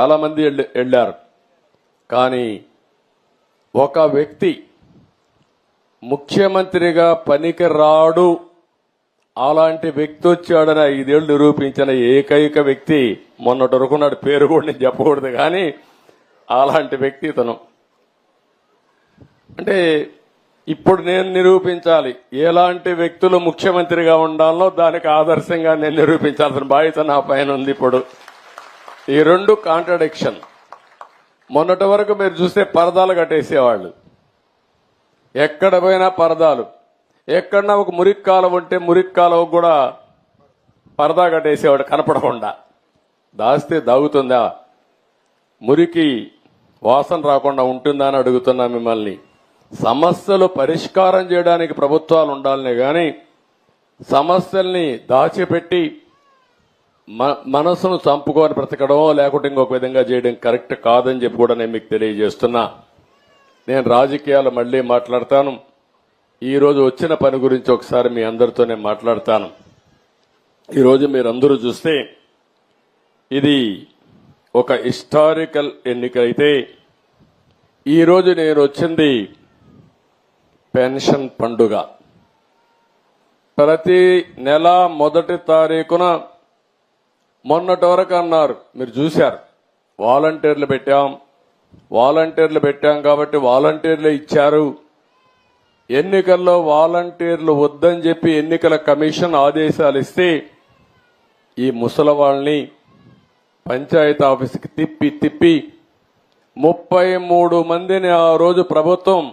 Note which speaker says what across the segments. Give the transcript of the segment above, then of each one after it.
Speaker 1: చాలామంది వెళ్ళి- వెళ్ళారు. కానీ ఒక వ్యక్తి ముఖ్యమంత్రిగా పనికి రాడు అలాంటి వ్యక్తి వచ్చాడని ఐదేళ్ళు నిరూపించిన ఏకైక వ్యక్తి మొన్నటి వరకు నాడు పేరు కూడా నేను చెప్పకూడదు కానీ అలాంటి వ్యక్తి ఇతను. అంటే ఇప్పుడు నేను నిరూపించాలి. ఎలాంటి వ్యక్తులు ముఖ్యమంత్రిగా ఉండాలో దానికి ఆదర్శంగా నేను నిరూపించాల్సిన బాధ్యత నా పైన ఉంది ఇప్పుడు. ఈ రెండు కాంట్రడిక్షన్ మొన్నటి వరకు మీరు చూస్తే పరదాలు కట్టేసేవాళ్ళు. ఎక్కడ పోయినా పరదాలు. ఎక్కడన్నా ఒక మురికి ఉంటే మురికి కూడా పరదా కట్టేసేవాడు కనపడకుండా. దాస్తే దాగుతుందా? మురికి వాసన రాకుండా ఉంటుందా అని అడుగుతున్నా మిమ్మల్ని. సమస్యలు పరిష్కారం చేయడానికి ప్రభుత్వాలు ఉండాలనే కానీ సమస్యల్ని దాచిపెట్టి మనసును చంపుకొని బ్రతకడమో లేకుంటే ఇంకొక విధంగా చేయడం కరెక్ట్ కాదని చెప్పి కూడా నేను మీకు తెలియజేస్తున్నా. నేను రాజకీయాలు మళ్ళీ మాట్లాడతాను. ఈరోజు వచ్చిన పని గురించి ఒకసారి మీ అందరితో నేను మాట్లాడతాను ఈరోజు మీరందరూ చూస్తే ఇది ఒక హిస్టారికల్ ఎన్నికైతే ఈరోజు నేను వచ్చింది పెన్షన్ పండుగ. ప్రతి నెల మొదటి తారీఖున మొన్నటి వరకు అన్నారు మీరు చూశారు. వాలంటీర్లు పెట్టాం. వాలంటీర్లు పెట్టాం కాబట్టి వాలంటీర్లు ఇచ్చారు. ఎన్నికల్లో వాలంటీర్లు వద్దని చెప్పి ఎన్నికల కమిషన్ ఆదేశాలు ఇస్తే ఈ ముసలి వాళ్ళని పంచాయతీ ఆఫీస్కి తిప్పి తిప్పి ముప్పై మూడు మందిని ఆ రోజు ప్రభుత్వం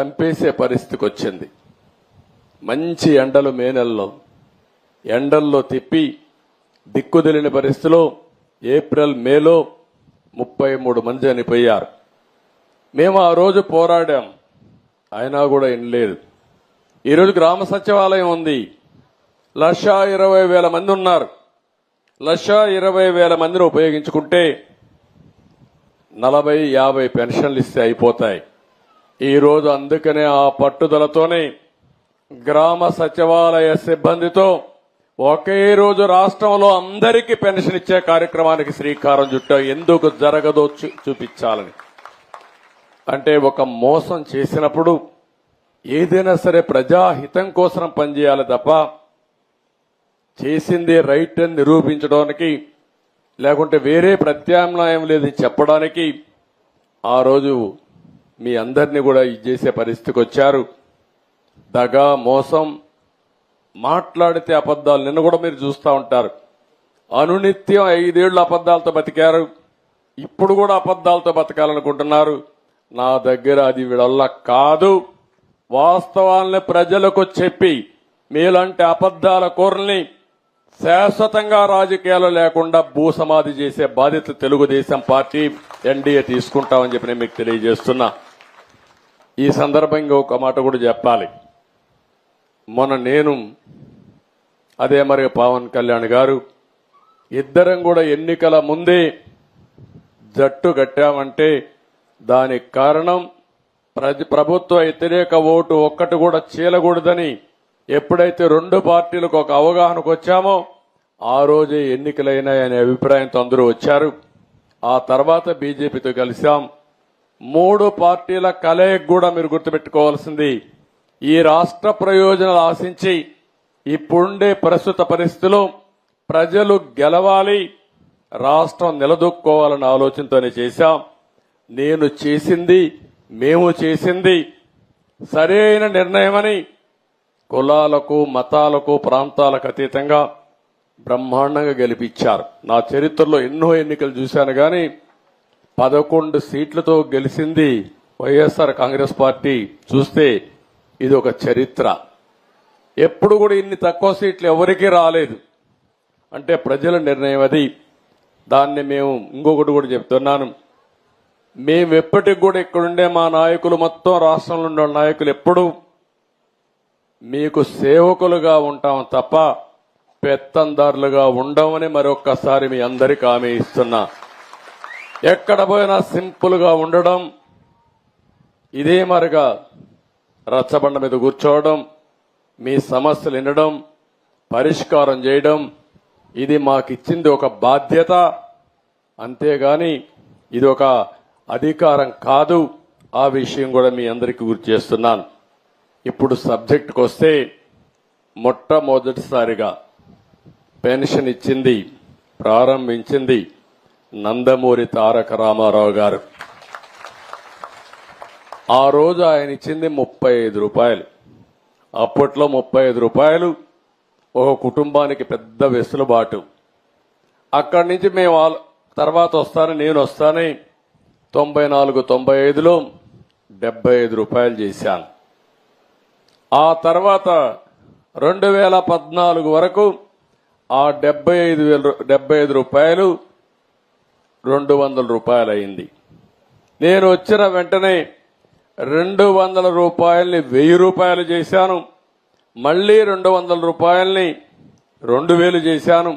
Speaker 1: చంపేసే పరిస్థితికి వచ్చింది. మంచి ఎండలు మే నెలలో. ఎండల్లో తిప్పి దిక్కుదిలిన పరిస్థితిలో ఏప్రిల్ మేలో ముప్పై మూడు మంది చనిపోయారు. మేము ఆ రోజు పోరాడాం. అయినా కూడా వినలేదు. ఈరోజు గ్రామ సచివాలయం ఉంది. లక్ష ఇరవై వేల మంది ఉన్నారు. లక్ష ఇరవై వేల మందిని ఉపయోగించుకుంటే నలభై యాభై పెన్షన్లు ఇస్తే అయిపోతాయి. ఈరోజు అందుకనే ఆ పట్టుదలతోనే గ్రామ సచివాలయ సిబ్బందితో ఒకే రోజు రాష్ట్రంలో అందరికీ పెన్షన్ ఇచ్చే కార్యక్రమానికి శ్రీకారం చుట్టాం ఎందుకు జరగదో చూ- చూపించాలని. అంటే ఒక మోసం చేసినప్పుడు ఏదైనా సరే ప్రజాహితం కోసం పనిచేయాలి తప్ప చేసింది రైట్ అని నిరూపించడానికి లేకుంటే వేరే ప్రత్యామ్నాయం లేదని చెప్పడానికి ఆ రోజు మీ అందరినీ కూడా ఇది చేసే పరిస్థితికి వచ్చారు. దగా మోసం మాట్లాడితే అబద్దాలు నిన్న కూడా మీరు చూస్తూ ఉంటారు. అనునిత్యం ఐదేళ్ళు అబద్దాలతో బతికారు. ఇప్పుడు కూడా అబద్దాలతో బతకాలనుకుంటున్నారు. నా దగ్గర అది వీళ్ళ కాదు. వాస్తవాల్ని ప్రజలకు చెప్పి మీలాంటి అబద్దాల కూరల్ని శాశ్వతంగా రాజకీయాలు లేకుండా భూసమాధి చేసే బాధ్యత తెలుగుదేశం పార్టీ ఎన్డీఏ తీసుకుంటామని చెప్పి నేను మీకు తెలియజేస్తున్నా. ఈ సందర్భంగా ఒక మాట కూడా చెప్పాలి. మొన్న నేను అదే మరి పవన్ కళ్యాణ్ గారు ఇద్దరం కూడా ఎన్నికల ముందే జట్టు కట్టామంటే దానికి కారణం ప్రతి ప్రభుత్వ వ్యతిరేక ఓటు ఒక్కటి కూడా చీలకూడదని ఎప్పుడైతే రెండు పార్టీలకు ఒక అవగాహనకు వచ్చామో ఆ రోజే ఎన్నికలైనాయనే అభిప్రాయంతో అందరూ వచ్చారు. ఆ తర్వాత బీజేపీతో కలిశాం. మూడు పార్టీల కలయిక కూడా మీరు గుర్తుపెట్టుకోవాల్సింది ఈ రాష్ట్ర ప్రయోజనాలు ఆశించి ఇప్పుడుండే ప్రస్తుత పరిస్థితిలో ప్రజలు గెలవాలి రాష్ట్రం నిలదొక్కోవాలన్న ఆలోచనతోనే చేశాం. నేను చేసింది మేము చేసింది సరైన నిర్ణయమని కులాలకు మతాలకు ప్రాంతాలకు అతీతంగా బ్రహ్మాండంగా గెలిపించారు. నా చరిత్రలో ఎన్నో ఎన్నికలు చూశాను కానీ పదకొండు సీట్లతో గెలిచింది వైఎస్ఆర్ కాంగ్రెస్ పార్టీ. చూస్తే ఇది ఒక చరిత్ర. ఎప్పుడు కూడా ఇన్ని తక్కువ సీట్లు ఎవరికీ రాలేదు. అంటే ప్రజల నిర్ణయం అది. దాన్ని మేము ఇంకొకటి కూడా చెప్తున్నాను. మేము ఎప్పటికి కూడా ఇక్కడుండే మా నాయకులు మొత్తం రాష్ట్రంలో ఉండే నాయకులు ఎప్పుడు మీకు సేవకులుగా ఉంటాం తప్ప పెత్తందారులుగా ఉండమని మరొక్కసారి మీ అందరికి హామీ ఇస్తున్నా. ఎక్కడ పోయినా సింపుల్గా ఉండడం ఇదే మరిగా రచ్చబండ మీద కూర్చోవడం మీ సమస్యలు వినడం పరిష్కారం చేయడం ఇది మాకిచ్చింది ఒక బాధ్యత. అంతేగాని ఇది ఒక అధికారం కాదు. ఆ విషయం కూడా మీ అందరికీ గుర్తు చేస్తున్నాను. ఇప్పుడు సబ్జెక్టుకు వస్తే మొట్టమొదటిసారిగా పెన్షన్ ఇచ్చింది ప్రారంభించింది నందమూరి తారక రామారావు గారు. ఆ రోజు ఆయన ఇచ్చింది ముప్పై ఐదు రూపాయలు. అప్పట్లో ముప్పై ఐదు రూపాయలు ఒక కుటుంబానికి పెద్ద వెసులుబాటు. అక్కడి నుంచి మేము తర్వాత వస్తాను నేను వస్తానని తొంభై నాలుగు తొంభై ఐదులో డెబ్బై ఐదు రూపాయలు చేశాను. ఆ తర్వాత రెండు వేల పద్నాలుగు వరకు ఆ డెబ్బై ఐదు వేల డెబ్బై ఐదు రూపాయలు రెండు వందల రూపాయలు అయింది నేను వచ్చిన వెంటనే రెండు వందల రూపాయల్ని వెయ్యి రూపాయలు చేశాను. మళ్ళీ రెండు వందల రూపాయల్ని రెండు వేలు చేశాను.